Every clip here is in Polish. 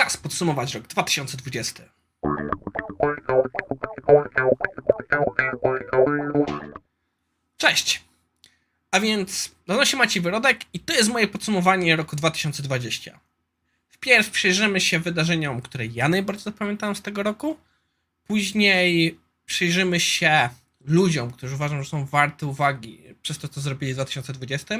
Czas podsumować rok 2020. Cześć! A więc nazywam się Maciej Wyrodek i to jest moje podsumowanie roku 2020. Wpierw przyjrzymy się wydarzeniom, które ja najbardziej zapamiętałem z tego roku. Później przyjrzymy się ludziom, którzy uważam, że są warte uwagi przez to, co zrobili w 2020.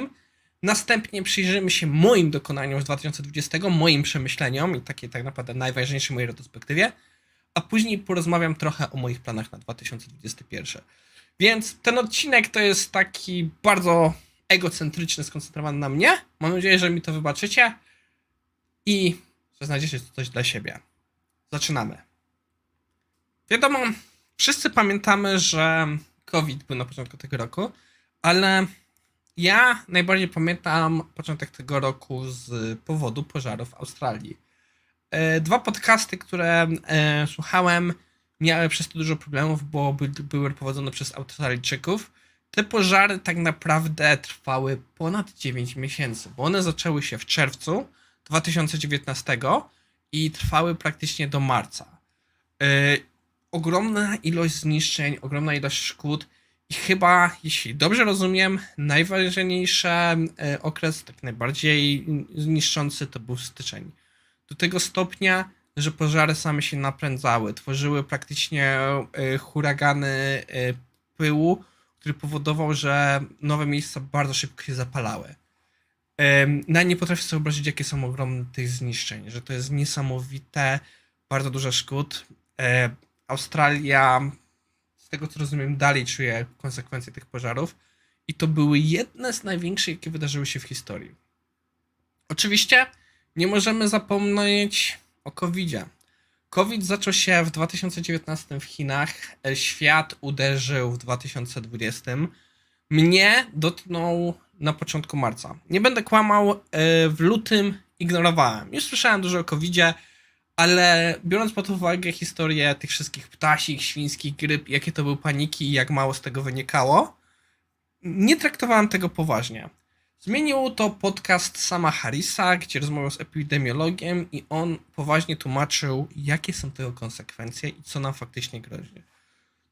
Następnie przyjrzymy się moim dokonaniom z 2020, moim przemyśleniom i takiej tak naprawdę najważniejszej mojej retrospektywie. A później porozmawiam trochę o moich planach na 2021. Więc ten odcinek to jest taki bardzo egocentryczny, skoncentrowany na mnie. Mam nadzieję, że mi to wybaczycie i że znajdziecie coś dla siebie. Zaczynamy. Wiadomo, wszyscy pamiętamy, że COVID był na początku tego roku, ale ja najbardziej pamiętam początek tego roku z powodu pożaru w Australii. E, Dwa podcasty, które e, słuchałem, miały przez to dużo problemów, bo by, były prowadzone przez Australijczyków. Te pożary tak naprawdę trwały ponad 9 miesięcy, bo one zaczęły się w czerwcu 2019 i trwały praktycznie do marca. E, ogromna ilość zniszczeń, ogromna ilość szkód i chyba, jeśli dobrze rozumiem, najważniejszy e, okres, tak najbardziej niszczący to był styczeń. Do tego stopnia, że pożary same się napędzały, tworzyły praktycznie e, huragany e, pyłu, który powodował, że nowe miejsca bardzo szybko się zapalały. Em, Nawet nie potrafię sobie wyobrazić, jakie są ogromne tych zniszczeń, że to jest niesamowite, bardzo dużo szkód. Australia, tego co rozumiem, dalej czuje konsekwencje tych pożarów i to były jedne z największych, jakie wydarzyły się w historii. Oczywiście nie możemy zapomnieć o COVID-zie. COVID zaczął się w 2019 w Chinach, świat uderzył w 2020. Mnie dotknął na początku marca. Nie będę kłamał, e, w lutym ignorowałem. Już słyszałem dużo o COVID-zie, ale biorąc pod uwagę historię tych wszystkich ptasich, świńskich gryp, jakie to były paniki i jak mało z tego wynikało, nie traktowałem tego poważnie. Zmienił to podcast sama Harrisa, gdzie rozmawiał z epidemiologiem i on poważnie tłumaczył, jakie są tego konsekwencje i co nam faktycznie grozi.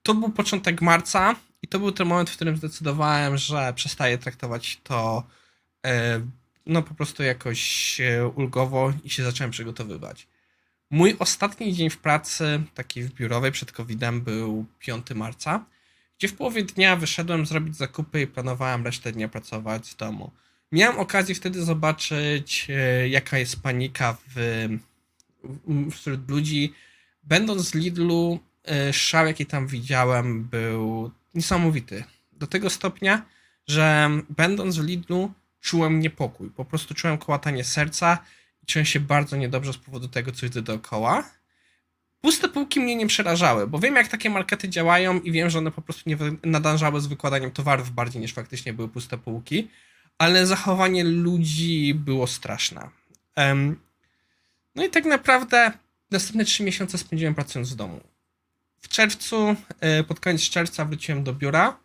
To był początek marca i to był ten moment, w którym zdecydowałem, że przestaję traktować to e, no po prostu jakoś e, ulgowo i się zacząłem przygotowywać. Mój ostatni dzień w pracy, takiej w biurowej przed COVID-em, był 5 marca, gdzie w połowie dnia wyszedłem zrobić zakupy i planowałem resztę dnia pracować z domu. Miałem okazję wtedy zobaczyć, e, jaka jest panika w, wśród ludzi. Będąc w Lidlu, e, szał, jaki tam widziałem, był niesamowity. Do tego stopnia, że będąc w Lidlu, czułem niepokój. Po prostu czułem kołatanie serca czułem się bardzo niedobrze z powodu tego, co widzę dookoła. Puste półki mnie nie przerażały, bo wiem, jak takie markety działają i wiem, że one po prostu nie nadążały z wykładaniem towarów bardziej niż faktycznie były puste półki, ale zachowanie ludzi było straszne. Em, no i tak naprawdę następne trzy miesiące spędziłem pracując z domu. W czerwcu, e, pod koniec czerwca wróciłem do biura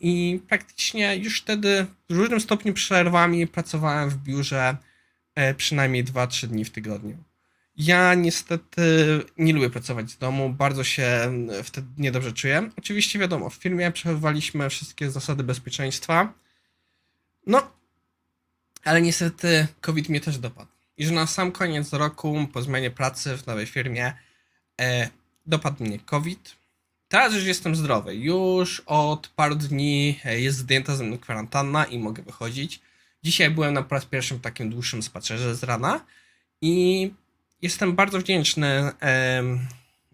i praktycznie już wtedy w różnym stopniu przerwami pracowałem w biurze przynajmniej 2-3 dni w tygodniu. Ja niestety nie lubię pracować z domu, bardzo się wtedy niedobrze czuję. Oczywiście wiadomo, w firmie przechowywaliśmy wszystkie zasady bezpieczeństwa. No, ale niestety COVID mnie też dopadł. I że na sam koniec roku, po zmianie pracy w nowej firmie, e, dopadł mnie COVID. Teraz już jestem zdrowy. Już od paru dni e, jest zdjęta ze mnie kwarantanna i mogę wychodzić. Dzisiaj byłem na po raz pierwszym takim dłuższym spacerze z rana i jestem bardzo wdzięczny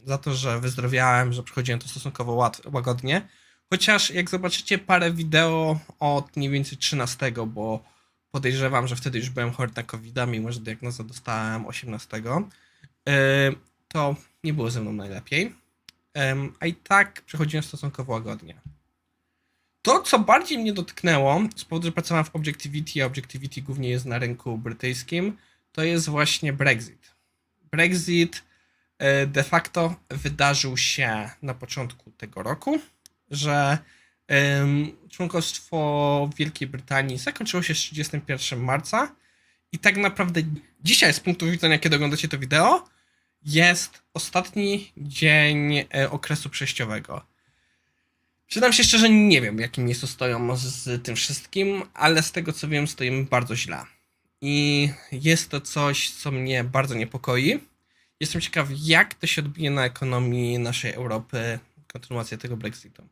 za to, że wyzdrowiałem, że przychodziłem to stosunkowo łat, łagodnie. Chociaż jak zobaczycie parę wideo od mniej więcej 13, bo podejrzewam, że wtedy już byłem chory na covid mimo że diagnozę dostałem 18, em, to nie było ze mną najlepiej. A i tak przechodziłem stosunkowo łagodnie. To, co bardziej mnie dotknęło, z powodu, że pracowałem w Objectivity, a Objectivity głównie jest na rynku brytyjskim, to jest właśnie Brexit. Brexit e, de facto wydarzył się na początku tego roku, że członkostwo Wielkiej Brytanii zakończyło się z 31 marca I tak naprawdę dzisiaj, z punktu widzenia, kiedy oglądacie to wideo, jest ostatni dzień e, okresu przejściowego. Przyznam się szczerze, nie wiem, w jakim miejscu stoją z, tym wszystkim, ale z tego co wiem, stoimy bardzo źle. I jest to coś, co mnie bardzo niepokoi. Jestem ciekaw, jak to się odbije na ekonomii naszej Europy, kontynuacja tego Brexitu.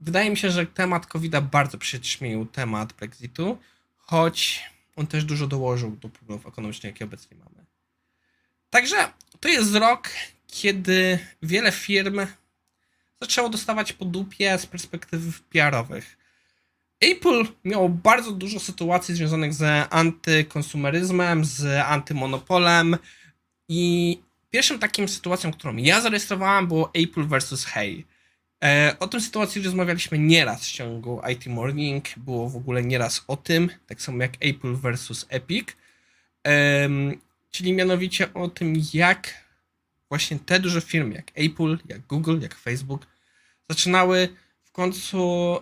Wydaje mi się, że temat covid bardzo przyćmił temat Brexitu, choć on też dużo dołożył do problemów ekonomicznych, jakie obecnie mamy. Także to jest rok, kiedy wiele firm zaczęło dostawać po dupie z perspektyw PR-owych. Apple miało bardzo dużo sytuacji związanych z antykonsumeryzmem, z antymonopolem i pierwszą taką sytuacją, którą ja zarejestrowałem było Apple versus Hey. E, o tym sytuacji rozmawialiśmy nieraz w ciągu IT Morning, było w ogóle nieraz o tym, tak samo jak Apple versus Epic, czyli mianowicie o tym, jak właśnie te duże firmy, jak Apple, jak Google, jak Facebook, zaczynały w końcu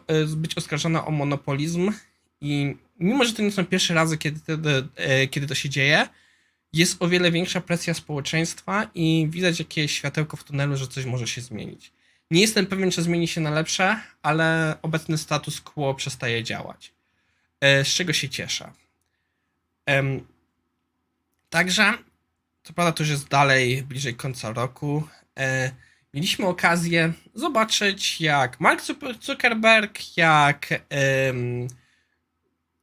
e, być oskarżone o monopolizm i mimo, że to nie są pierwsze razy, kiedy to, e, kiedy to się dzieje, jest o wiele większa presja społeczeństwa i widać jakieś światełko w tunelu, że coś może się zmienić. Nie jestem pewien, czy zmieni się na lepsze, ale obecny status quo przestaje działać. E, Z czego się cieszę. Także, co prawda to już jest dalej, bliżej końca roku, mieliśmy okazję zobaczyć, jak Mark Zuck- Zuckerberg, jak em,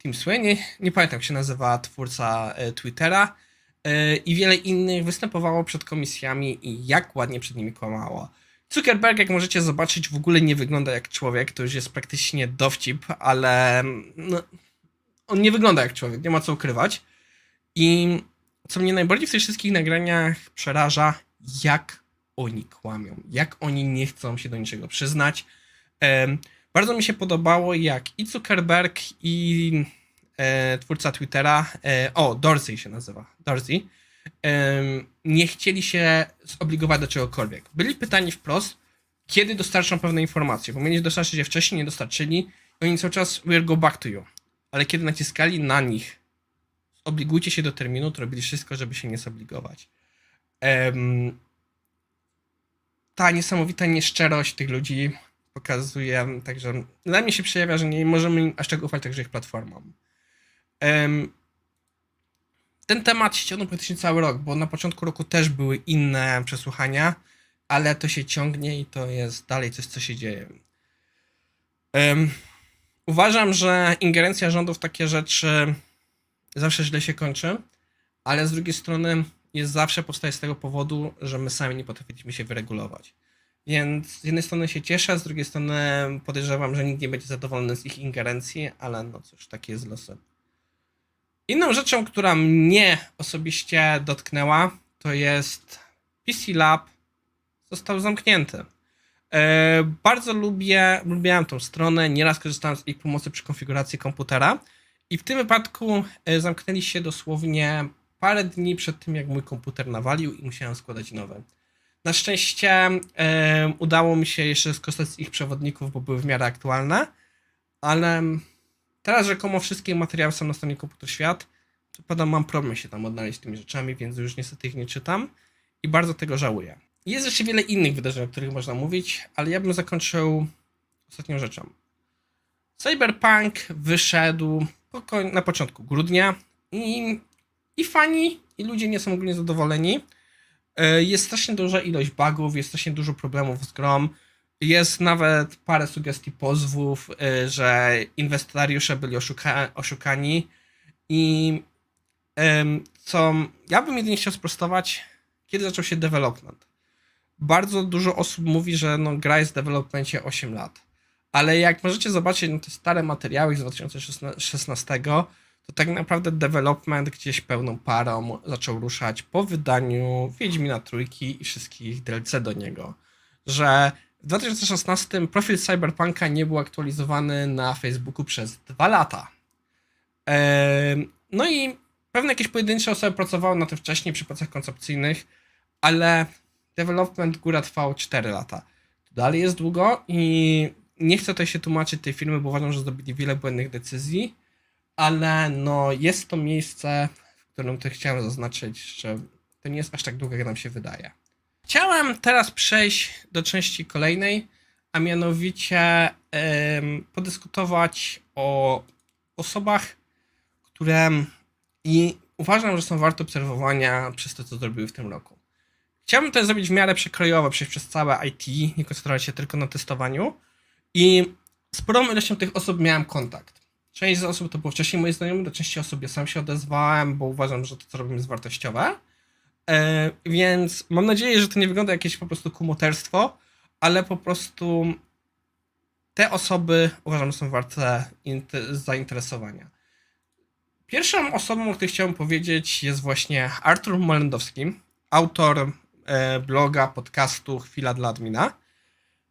Tim Sweeney, nie pamiętam jak się nazywa twórca e, Twittera, e, i wiele innych występowało przed komisjami i jak ładnie przed nimi kłamało. Zuckerberg, jak możecie zobaczyć, w ogóle nie wygląda jak człowiek, to już jest praktycznie dowcip, ale no, on nie wygląda jak człowiek, nie ma co ukrywać. I co mnie najbardziej w tych wszystkich nagraniach przeraża, jak oni kłamią, jak oni nie chcą się do niczego przyznać. Bardzo mi się podobało, jak i Zuckerberg, i e, twórca Twittera, e, o, Dorsey się nazywa, Dorsey, nie chcieli się zobligować do czegokolwiek. Byli pytani wprost, kiedy dostarczą pewne informacje, bo mieli dostarczyć je wcześniej, nie dostarczyli i oni cały czas we'll go back to you. Ale kiedy naciskali na nich, obligujcie się do terminu, to robili wszystko, żeby się nie zobligować. Ta niesamowita nieszczerość tych ludzi pokazuje, także dla mnie się przejawia, że nie możemy aż tak ufać także ich platformom. Em, ten temat się ciągnął praktycznie cały rok, bo na początku roku też były inne przesłuchania, ale to się ciągnie i to jest dalej coś, co się dzieje. Em, uważam, że ingerencja rządu w takie rzeczy zawsze źle się kończy, ale z drugiej strony jest zawsze powstaje z tego powodu, że my sami nie potrafiliśmy się wyregulować. Więc z jednej strony się cieszę, z drugiej strony podejrzewam, że nikt nie będzie zadowolony z ich ingerencji, ale no cóż, taki jest losem. Inną rzeczą, która mnie osobiście dotknęła, to jest PC Lab został zamknięty. E, bardzo lubię, lubiłem tą stronę, nieraz korzystałem z ich pomocy przy konfiguracji komputera i w tym wypadku e, zamknęli się dosłownie parę dni przed tym, jak mój komputer nawalił i musiałem składać nowe. Na szczęście udało mi się jeszcze skorzystać z ich przewodników, bo były w miarę aktualne, ale teraz rzekomo wszystkie materiały są na stronie Komputer Świat. Co prawda mam problem się tam odnaleźć tymi rzeczami, więc już niestety ich nie czytam i bardzo tego żałuję. Jest jeszcze wiele innych wydarzeń, o których można mówić, ale ja bym zakończył ostatnią rzeczą. Cyberpunk wyszedł na początku grudnia i, i fani, i ludzie nie są ogólnie zadowoleni. E, Jest strasznie duża ilość bugów, jest strasznie dużo problemów z grą. Jest nawet parę sugestii pozwów, e, że inwestariusze byli oszuka- oszukani. I co ja bym jedynie chciał sprostować, kiedy zaczął się development. Bardzo dużo osób mówi, że no, gra jest w developmencie 8 lat. Ale jak możecie zobaczyć no, te stare materiały z 2016, to tak naprawdę development gdzieś pełną parą zaczął ruszać po wydaniu Wiedźmina Trójki i wszystkich DLC do niego. Że w 2016 profil Cyberpunka nie był aktualizowany na Facebooku przez dwa lata. No i pewne jakieś pojedyncze osoby pracowały na tym wcześniej przy pracach koncepcyjnych, ale development góra trwał 4 lata. To dalej jest długo i nie chcę tutaj się tłumaczyć tej firmy, bo uważam, że zrobili wiele błędnych decyzji, ale no jest to miejsce, w którym to chciałem zaznaczyć, że to nie jest aż tak długo, jak nam się wydaje. Chciałem teraz przejść do części kolejnej, a mianowicie em, podyskutować o osobach, które i uważam, że są warte obserwowania przez to, co zrobiły w tym roku. Chciałbym to zrobić w miarę przekrojowo, przejść przez całe IT, nie koncentrować się tylko na testowaniu. I z sporą ilością tych osób miałem kontakt. Część z osób to było wcześniej moi znajomi, do części osób ja sam się odezwałem, bo uważam, że to, co robimy, jest wartościowe. E, więc mam nadzieję, że to nie wygląda jakieś po prostu kumoterstwo, ale po prostu te osoby uważam, że są warte inte- zainteresowania. Pierwszą osobą, o której chciałem powiedzieć, jest właśnie Artur Molendowski, autor e, bloga, podcastu Chwila dla admina.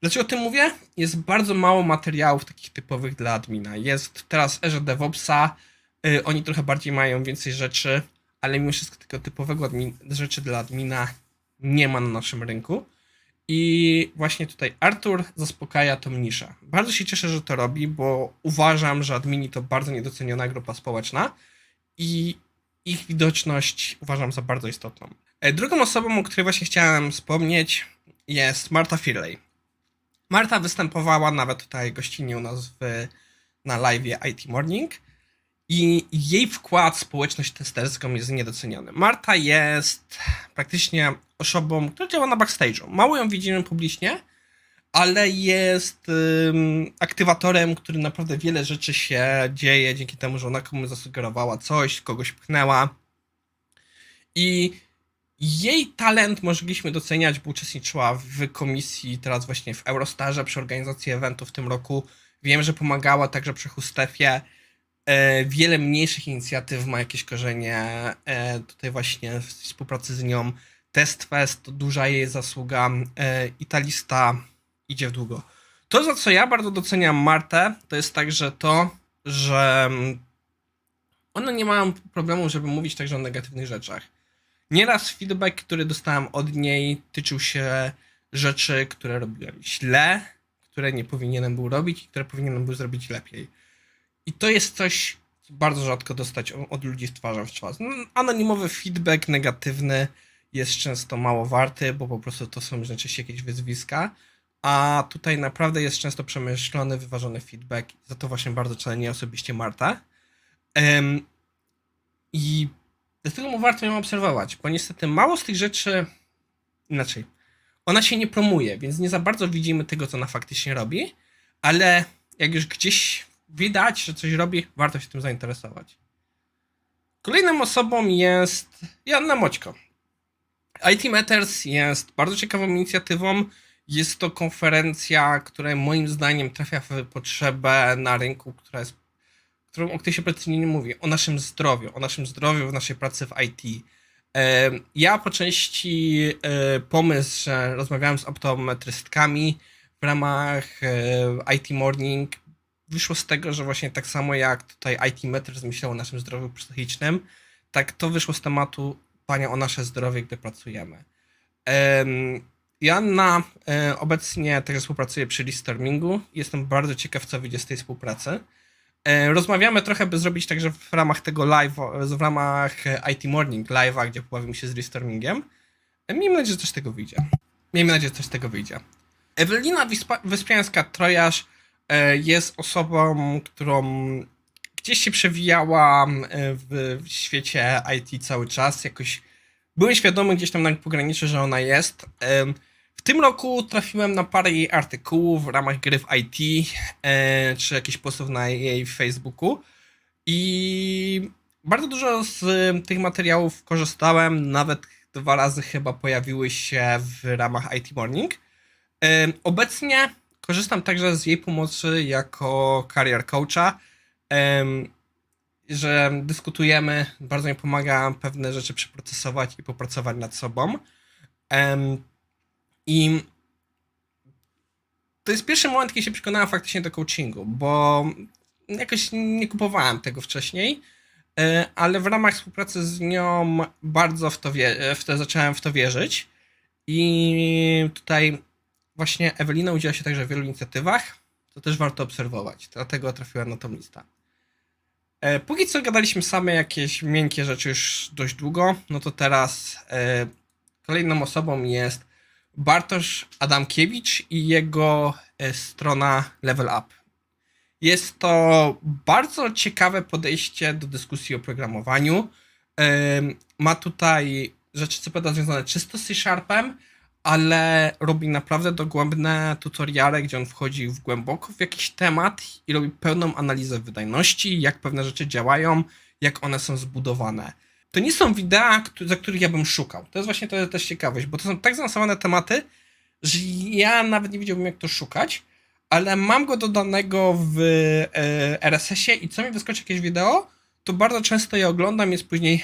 Dlaczego o tym mówię? Jest bardzo mało materiałów takich typowych dla admina. Jest teraz erze DevOpsa, y, oni trochę bardziej mają więcej rzeczy, ale mimo wszystko tego typowego admin, rzeczy dla admina nie ma na naszym rynku. I właśnie tutaj Artur zaspokaja tą niszę. Bardzo się cieszę, że to robi, bo uważam, że admini to bardzo niedoceniona grupa społeczna i ich widoczność uważam za bardzo istotną. E, Drugą osobą, o której właśnie chciałem wspomnieć, jest Marta Firley. Marta występowała nawet tutaj gościnnie u nas w, na live IT Morning i jej wkład w społeczność testerską jest niedoceniony. Marta jest praktycznie osobą, która działa na backstage'u. Mało ją widzimy publicznie, ale jest ym, aktywatorem, który naprawdę wiele rzeczy się dzieje dzięki temu, że ona komuś zasugerowała coś, kogoś pchnęła. I jej talent mogliśmy doceniać, bo uczestniczyła w komisji teraz właśnie w Eurostarze przy organizacji eventu w tym roku. Wiem, że pomagała także przy Hustefie. E, wiele mniejszych inicjatyw ma jakieś korzenie e, tutaj właśnie w współpracy z nią. Test Fest to duża jej zasługa e, i ta lista idzie w długo. To, za co ja bardzo doceniam Martę, to jest także to, że mm, ona nie ma problemu, żeby mówić także o negatywnych rzeczach. Nieraz feedback, który dostałem od niej, tyczył się rzeczy, które robiłem źle, które nie powinienem był robić i które powinienem był zrobić lepiej. I to jest coś, co bardzo rzadko dostać od ludzi w twarzą w twarz. No, Anonimowy feedback negatywny jest często mało warty, bo po prostu to są najczęściej jakieś wyzwiska. A tutaj naprawdę jest często przemyślony, wyważony feedback. Za to właśnie bardzo cenię osobiście Marta. Em, I dlatego warto ją obserwować, bo niestety mało z tych rzeczy, inaczej, ona się nie promuje, więc nie za bardzo widzimy tego, co ona faktycznie robi, ale jak już gdzieś widać, że coś robi, warto się tym zainteresować. Kolejną osobą jest Joanna Moćko. IT Matters jest bardzo ciekawą inicjatywą. Jest to konferencja, która moim zdaniem trafia w potrzebę na rynku, która jest, którą, o której się precyzyjnie nie mówi, o naszym zdrowiu, o naszym zdrowiu w naszej pracy w IT. Ja po części e, pomysł, że rozmawiałem z optometrystkami w ramach e, IT Morning, wyszło z tego, że właśnie tak samo jak tutaj IT Matters myślał o naszym zdrowiu psychicznym, tak to wyszło z tematu dbania o nasze zdrowie, gdy pracujemy. Em, Joanna e, obecnie także współpracuje przy Listormingu. Jestem bardzo ciekaw, co wyjdzie z tej współpracy. E, rozmawiamy trochę, by zrobić także w ramach tego live, w ramach e, IT Morning live'a, gdzie pobawimy się z Listormingiem. E, miejmy nadzieję, że coś tego wyjdzie. Miejmy nadzieję, że coś tego wyjdzie. Ewelina Wyspiańska-Trojasz jest osobą, którą gdzieś się przewijała w świecie IT cały czas. Jakoś byłem świadomy gdzieś tam na pograniczu, że ona jest. W tym roku trafiłem na parę jej artykułów w ramach gry w IT, e, czy jakichś postów na jej Facebooku. I bardzo dużo z e, tych materiałów korzystałem, nawet dwa razy chyba pojawiły się w ramach IT Morning. E, Obecnie korzystam także z jej pomocy jako career coacha, em, że dyskutujemy, bardzo mi pomaga pewne rzeczy przeprocesować i popracować nad sobą. Em, I to jest pierwszy moment, kiedy się przekonałem faktycznie do coachingu, bo jakoś nie kupowałem tego wcześniej, e, ale w ramach współpracy z nią bardzo w to, w to zacząłem w to wierzyć. I tutaj właśnie Ewelina udziela się także w wielu inicjatywach, co też warto obserwować. Dlatego trafiłem na tą listę. E, póki co gadaliśmy same jakieś miękkie rzeczy już dość długo, no to teraz e, kolejną osobą jest Bartosz Adamkiewicz i jego e, strona Level Up. Jest to bardzo ciekawe podejście do dyskusji o programowaniu. Em, Ma tutaj rzeczy, co prawda, związane czysto z C-Sharpem, ale robi naprawdę dogłębne tutoriale, gdzie on wchodzi w głęboko w jakiś temat i robi pełną analizę wydajności, jak pewne rzeczy działają, jak one są zbudowane. To nie są wideo, za których ja bym szukał. To jest właśnie to też ciekawość, bo to są tak zaawansowane tematy, że ja nawet nie wiedziałbym, jak to szukać, ale mam go dodanego w e, RSS-ie i co mi wyskoczy jakieś wideo, to bardzo często je oglądam, jest później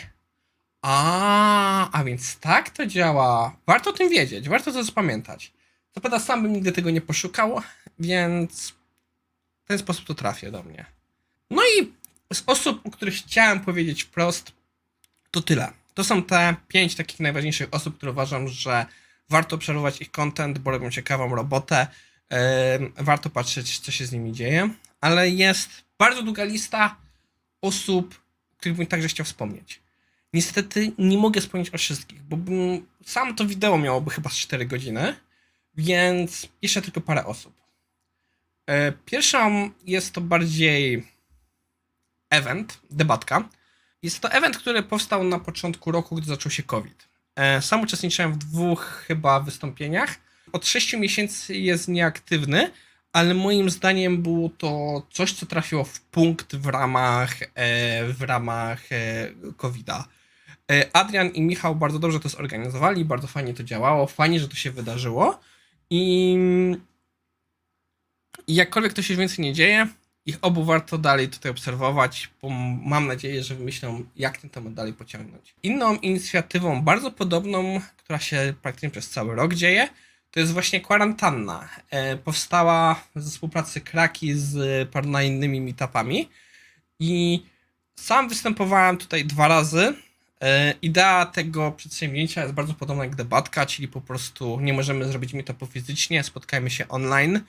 a, a więc tak to działa. Warto o tym wiedzieć, warto to zapamiętać. Co prawda sam bym nigdy tego nie poszukał, więc w ten sposób to trafia do mnie. No i z osób, o których chciałem powiedzieć wprost, to tyle. To są te pięć takich najważniejszych osób, które uważam, że warto obserwować ich content, bo robią ciekawą robotę. Warto patrzeć, co się z nimi dzieje, ale jest bardzo długa lista osób, których bym także chciał wspomnieć. Niestety nie mogę wspomnieć o wszystkich, bo bym, sam to wideo miałoby chyba z 4 godziny, więc jeszcze tylko parę osób. Pierwszą jest to bardziej event, debatka. Jest to event, który powstał na początku roku, gdy zaczął się COVID. E, Sam uczestniczyłem w dwóch chyba wystąpieniach. Od 6 miesięcy jest nieaktywny, ale moim zdaniem było to coś, co trafiło w punkt w ramach, e, w ramach e, COVID-a. Adrian i Michał bardzo dobrze to zorganizowali, bardzo fajnie to działało, fajnie, że to się wydarzyło i i jakkolwiek to się więcej nie dzieje, ich obu warto dalej tutaj obserwować, bo mam nadzieję, że wymyślą, jak ten temat dalej pociągnąć. Inną inicjatywą, bardzo podobną, która się praktycznie przez cały rok dzieje, to jest właśnie kwarantanna. E, powstała ze współpracy Kraki z paroma innymi meetupami i sam występowałem tutaj dwa razy. E, idea tego przedsięwzięcia jest bardzo podobna jak debatka, czyli po prostu nie możemy zrobić meetupu fizycznie, spotkajmy się online.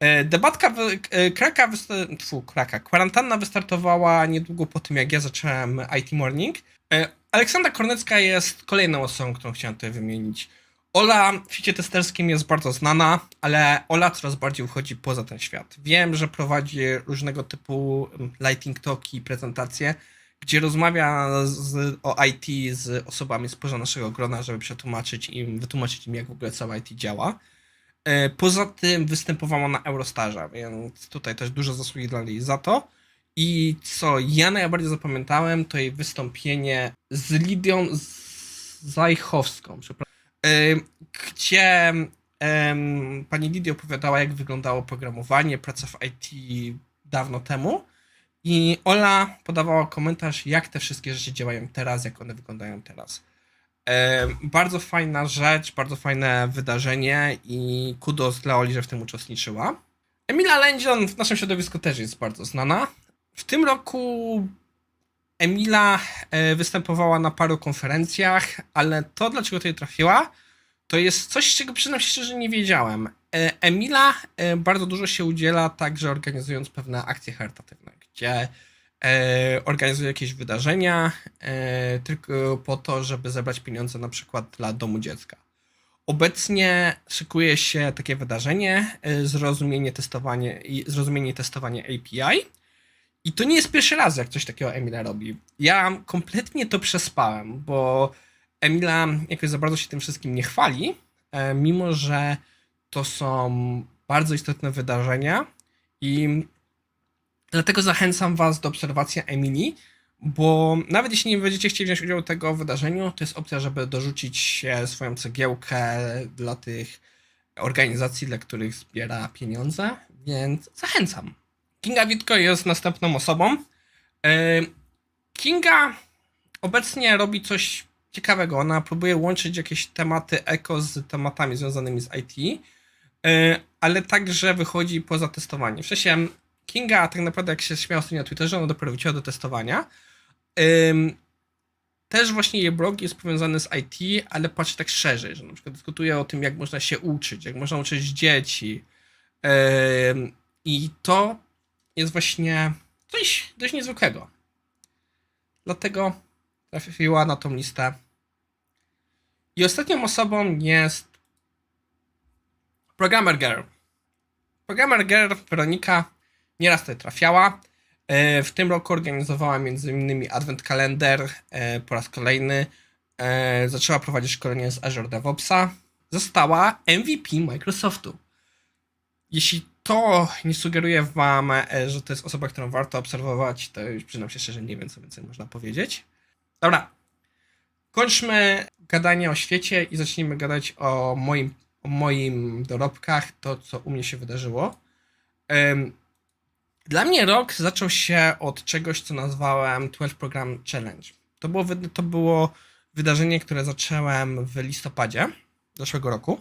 E, Debatka, e, Kraka, tfu, Kraka, kwarantanna wystartowała niedługo po tym, jak ja zacząłem IT Morning. E, Aleksandra Kornecka jest kolejną osobą, którą chciałem tutaj wymienić. Ola w świecie testerskim jest bardzo znana, ale Ola coraz bardziej wychodzi poza ten świat. Wiem, że prowadzi różnego typu mm, lighting talki, prezentacje, gdzie rozmawia z, o IT z osobami spoza naszego grona, żeby przetłumaczyć im, wytłumaczyć im, jak w ogóle całe IT działa. E, Poza tym występowała na Eurostarze, więc tutaj też duże zasługi dla niej za to. I co ja najbardziej zapamiętałem, to jej wystąpienie z Lidią Zajchowską, przepraszam, e, gdzie pani Lidia opowiadała, jak wyglądało programowanie, praca w IT dawno temu. I Ola podawała komentarz, jak te wszystkie rzeczy działają teraz, jak one wyglądają teraz. Bardzo fajna rzecz, bardzo fajne wydarzenie i kudos dla Oli, że w tym uczestniczyła. Emila Lędzion w naszym środowisku też jest bardzo znana. W tym roku Emila e, występowała na paru konferencjach, ale to, dlaczego tutaj trafiła, to jest coś, czego przyznam się szczerze nie wiedziałem. E, Emila e, bardzo dużo się udziela także organizując pewne akcje charytatywne, gdzie organizuje jakieś wydarzenia e, tylko po to, żeby zebrać pieniądze na przykład dla domu dziecka. Obecnie szykuje się takie wydarzenie, e, zrozumienie, testowanie, zrozumienie testowanie API. I to nie jest pierwszy raz, jak coś takiego Emila robi. Ja kompletnie to przespałem, bo Emila jakoś za bardzo się tym wszystkim nie chwali, e, mimo że to są bardzo istotne wydarzenia i dlatego zachęcam Was do obserwacji Emilii, bo nawet jeśli nie będziecie chcieli wziąć udziału w tego wydarzeniu, to jest opcja, żeby dorzucić swoją cegiełkę dla tych organizacji, dla których zbiera pieniądze, więc zachęcam. Kinga Witko jest następną osobą. E, Kinga obecnie robi coś ciekawego. Ona próbuje łączyć jakieś tematy eko z tematami związanymi z IT, e, ale także wychodzi poza testowanie. W sensie Kinga tak naprawdę, jak się śmiał na Twitterze, ona dopiero wróciła do testowania. Ym, też właśnie jej blog jest powiązany z IT, ale patrzy tak szerzej, że na przykład dyskutuje o tym, jak można się uczyć, jak można uczyć dzieci. Ym, I to jest właśnie coś dość niezwykłego. dlatego trafiła na tą listę. I ostatnią osobą jest Programmer Girl. Programmer Girl Weronika nieraz tutaj trafiała. E, W tym roku organizowała m.in. Advent Calendar e, po raz kolejny. E, Zaczęła prowadzić szkolenie z Azure DevOpsa. Została MVP Microsoftu. Jeśli to nie sugeruje wam, że to jest osoba, którą warto obserwować, to już przyznam się szczerze, nie wiem, co więcej można powiedzieć. Dobra. Kończmy gadanie o świecie i zacznijmy gadać o moim, o moim dorobkach, to co u mnie się wydarzyło. Dla mnie rok zaczął się od czegoś, co nazwałem 12 Program Challenge. To było, to było wydarzenie, które zacząłem w listopadzie zeszłego roku.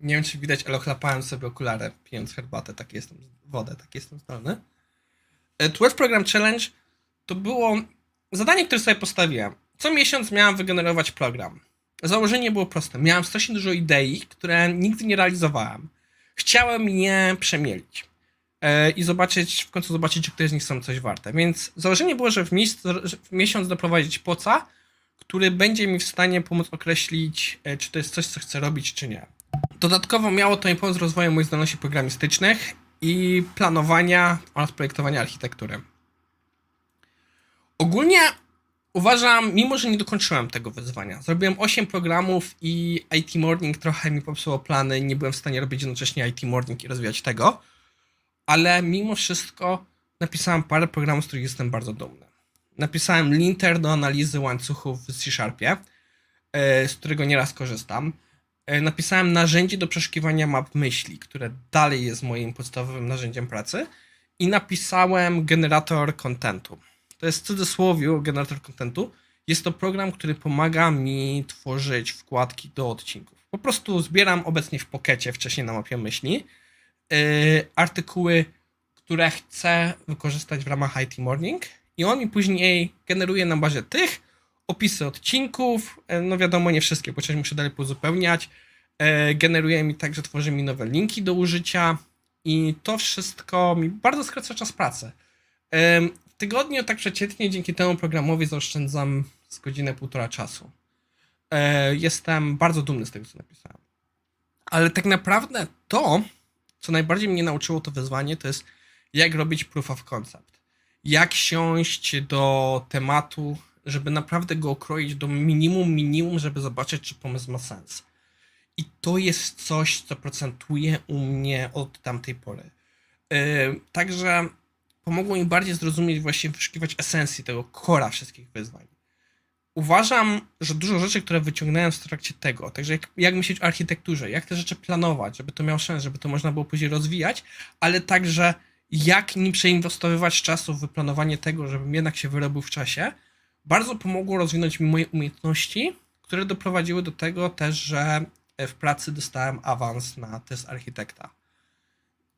Nie wiem, czy widać, ale ochlapałem sobie okulary, pijąc herbatę, tak jestem, wodę, tak jestem zdolny. E, 12 Program Challenge to było zadanie, które sobie postawiłem. Co miesiąc miałem wygenerować program. Założenie było proste. Miałem strasznie dużo idei, które nigdy nie realizowałem. Chciałem je przemielić e, i zobaczyć, w końcu zobaczyć, czy któreś z nich są coś warte. Więc założenie było, że w, w miesiąc doprowadzić poca, który będzie mi w stanie pomóc określić, e, czy to jest coś, co chcę robić, czy nie. Dodatkowo miało to mi pomóc w rozwoju moich zdolności programistycznych i planowania oraz projektowania architektury. Ogólnie uważam, mimo że nie dokończyłem tego wyzwania, zrobiłem 8 programów i IT Morning trochę mi popsuło plany, nie byłem w stanie robić jednocześnie IT Morning i rozwijać tego, ale mimo wszystko napisałem parę programów, z których jestem bardzo dumny. Napisałem linter do analizy łańcuchów w C-Sharpie, e, z którego nieraz korzystam. E, Napisałem narzędzie do przeszukiwania map myśli, które dalej jest moim podstawowym narzędziem pracy. I napisałem generator kontentu. To jest w cudzysłowie generator kontentu. Jest to program, który pomaga mi tworzyć wkładki do odcinków. Po prostu zbieram obecnie w pokecie, wcześniej na mapie myśli, yy, artykuły, które chcę wykorzystać w ramach IT Morning i on mi później generuje na bazie tych opisy odcinków, e, no wiadomo, nie wszystkie, bo muszę dalej pozupełniać, e, generuje mi także, tworzy mi nowe linki do użycia i to wszystko mi bardzo skraca czas pracy. Tygodniu tak przeciętnie dzięki temu programowi zaoszczędzam z godzinę, półtora czasu. E, Jestem bardzo dumny z tego, co napisałem. Ale tak naprawdę to, co najbardziej mnie nauczyło to wyzwanie, to jest jak robić proof of concept. Jak siąść do tematu, żeby naprawdę go okroić do minimum, minimum, żeby zobaczyć, czy pomysł ma sens. I to jest coś, co procentuje u mnie od tamtej pory. Yy, także pomogło mi bardziej zrozumieć, właśnie wyszukiwać esencji tego kora wszystkich wyzwań. Uważam, że dużo rzeczy, które wyciągnąłem w trakcie tego, także jak, jak myśleć o architekturze, jak te rzeczy planować, żeby to miało sens, żeby to można było później rozwijać, ale także jak nie przeinwestowywać czasu w wyplanowanie tego, żebym jednak się wyrobił w czasie, bardzo pomogło rozwinąć mi moje umiejętności, które doprowadziły do tego też, że w pracy dostałem awans na test architekta.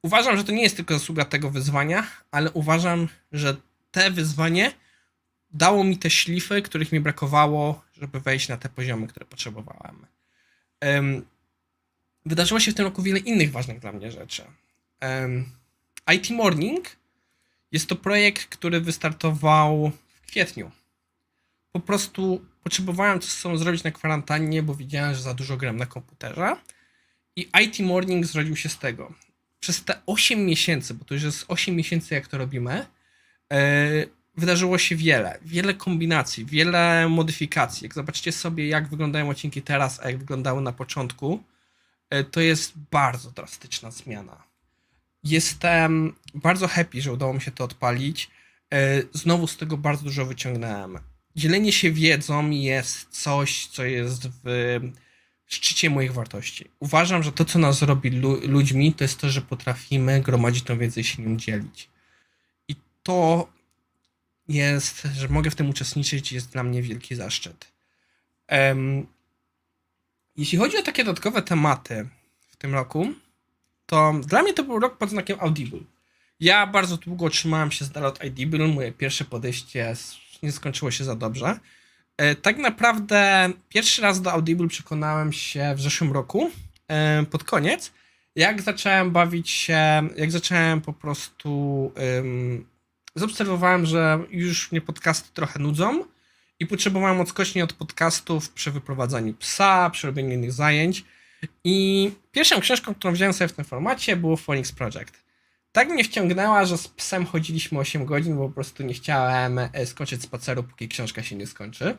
Uważam, że to nie jest tylko zasługa tego wyzwania, ale uważam, że te wyzwanie dało mi te szlify, których mi brakowało, żeby wejść na te poziomy, które potrzebowałem. Em, wydarzyło się w tym roku wiele innych ważnych dla mnie rzeczy. Em, IT Morning jest to projekt, który wystartował w kwietniu. Po prostu potrzebowałem coś sobą zrobić na kwarantannie, bo widziałem, że za dużo gram na komputerze. I IT Morning zrodził się z tego. Przez te 8 miesięcy, bo to już jest 8 miesięcy, jak to robimy, e, wydarzyło się wiele. Wiele kombinacji, wiele modyfikacji. Jak zobaczycie sobie, jak wyglądają odcinki teraz, a jak wyglądały na początku, e, to jest bardzo drastyczna zmiana. Jestem bardzo happy, że udało mi się to odpalić. E, Znowu z tego bardzo dużo wyciągnąłem. Dzielenie się wiedzą jest coś, co jest w szczycie moich wartości. Uważam, że to, co nas robi lu- ludźmi, to jest to, że potrafimy gromadzić tą wiedzę i się nią dzielić. I to jest, że mogę w tym uczestniczyć, jest dla mnie wielki zaszczyt. Em, jeśli chodzi o takie dodatkowe tematy w tym roku, to dla mnie to był rok pod znakiem Audible. Ja bardzo długo trzymałem się z dala od Audible. Moje pierwsze podejście nie skończyło się za dobrze. E, Tak naprawdę pierwszy raz do Audible przekonałem się w zeszłym roku, e, pod koniec, jak zacząłem bawić się, jak zacząłem po prostu. Ym, zaobserwowałem, że już mnie podcasty trochę nudzą i potrzebowałem odskoczni od podcastów przy wyprowadzaniu psa, przy robieniu innych zajęć. I pierwszą książką, którą wziąłem sobie w tym formacie, było Phoenix Project. Tak mnie wciągnęła, że z psem chodziliśmy 8 godzin, bo po prostu nie chciałem e, skończyć spaceru, póki książka się nie skończy.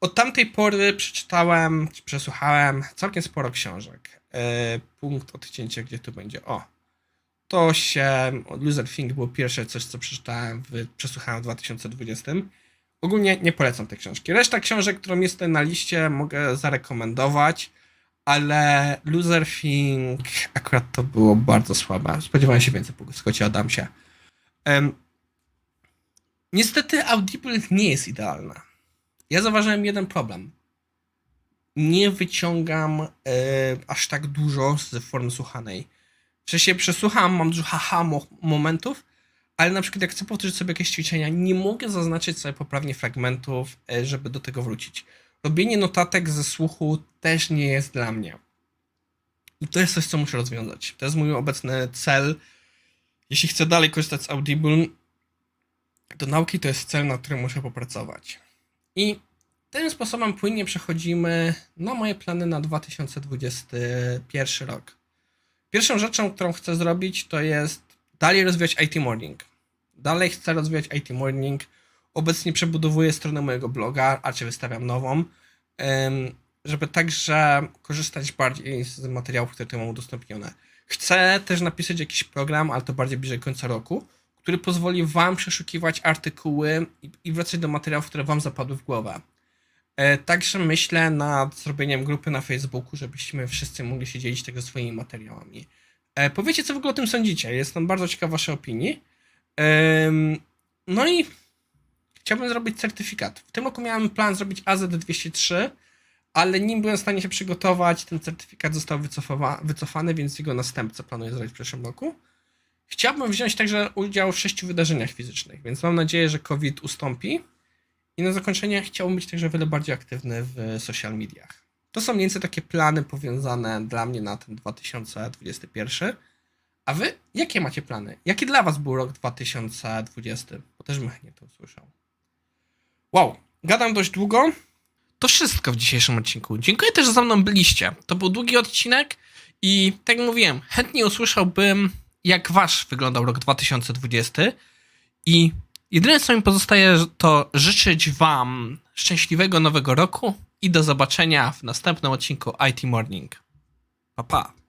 Od tamtej pory przeczytałem, czy przesłuchałem całkiem sporo książek. E, punkt odcięcia, gdzie tu będzie? O, to się, Loser Thing było pierwsze coś, co przeczytałem, w, przesłuchałem w 2020. Ogólnie nie polecam tej książki. Reszta książek, którą jest tutaj na liście, mogę zarekomendować, ale Loser Thing akurat to było bardzo słabe. Spodziewałem się więcej po Scottie Adamsie. Em, niestety Audible nie jest idealna. Ja zauważyłem jeden problem. Nie wyciągam e, aż tak dużo z formy słuchanej. W sensie przesłucham, mam dużo haha mo- momentów, ale na przykład jak chcę powtórzyć sobie jakieś ćwiczenia, nie mogę zaznaczyć sobie poprawnie fragmentów, e, żeby do tego wrócić. Robienie notatek ze słuchu też nie jest dla mnie. I to jest coś, co muszę rozwiązać. To jest mój obecny cel. Jeśli chcę dalej korzystać z Audible, do nauki to jest cel, na którym muszę popracować. I tym sposobem płynnie przechodzimy na moje plany na 2021 rok. Pierwszą rzeczą, którą chcę zrobić, to jest dalej rozwijać IT Morning. Dalej chcę rozwijać IT Morning. Obecnie przebudowuję stronę mojego bloga, a czy wystawiam nową, żeby także korzystać bardziej z materiałów, które tu mam udostępnione. Chcę też napisać jakiś program, ale to bardziej bliżej końca roku, który pozwoli Wam przeszukiwać artykuły i, wracać do materiałów, które Wam zapadły w głowę. E, Także myślę nad zrobieniem grupy na Facebooku, żebyśmy wszyscy mogli się dzielić tego swoimi materiałami. E, Powiecie, co w ogóle o tym sądzicie. Jestem bardzo ciekaw Waszej opinii. No i chciałbym zrobić certyfikat. W tym roku miałem plan zrobić AZ203, ale nim byłem w stanie się przygotować, ten certyfikat został wycofany, więc jego następcę planuję zrobić w przyszłym roku. Chciałbym wziąć także udział w sześciu wydarzeniach fizycznych, więc mam nadzieję, że COVID ustąpi. I na zakończenie chciałbym być także wiele bardziej aktywny w social mediach. To są mniej więcej takie plany powiązane dla mnie na ten 2021. A wy, jakie macie plany? Jaki dla was był rok 2020? Bo też bym chętnie to usłyszał. Wow, gadam dość długo. To wszystko w dzisiejszym odcinku. Dziękuję też, że za mną byliście. To był długi odcinek i tak jak mówiłem, chętnie usłyszałbym, jak wasz wyglądał rok 2020 i jedyne co mi pozostaje to życzyć wam szczęśliwego nowego roku i do zobaczenia w następnym odcinku IT Morning. Pa pa.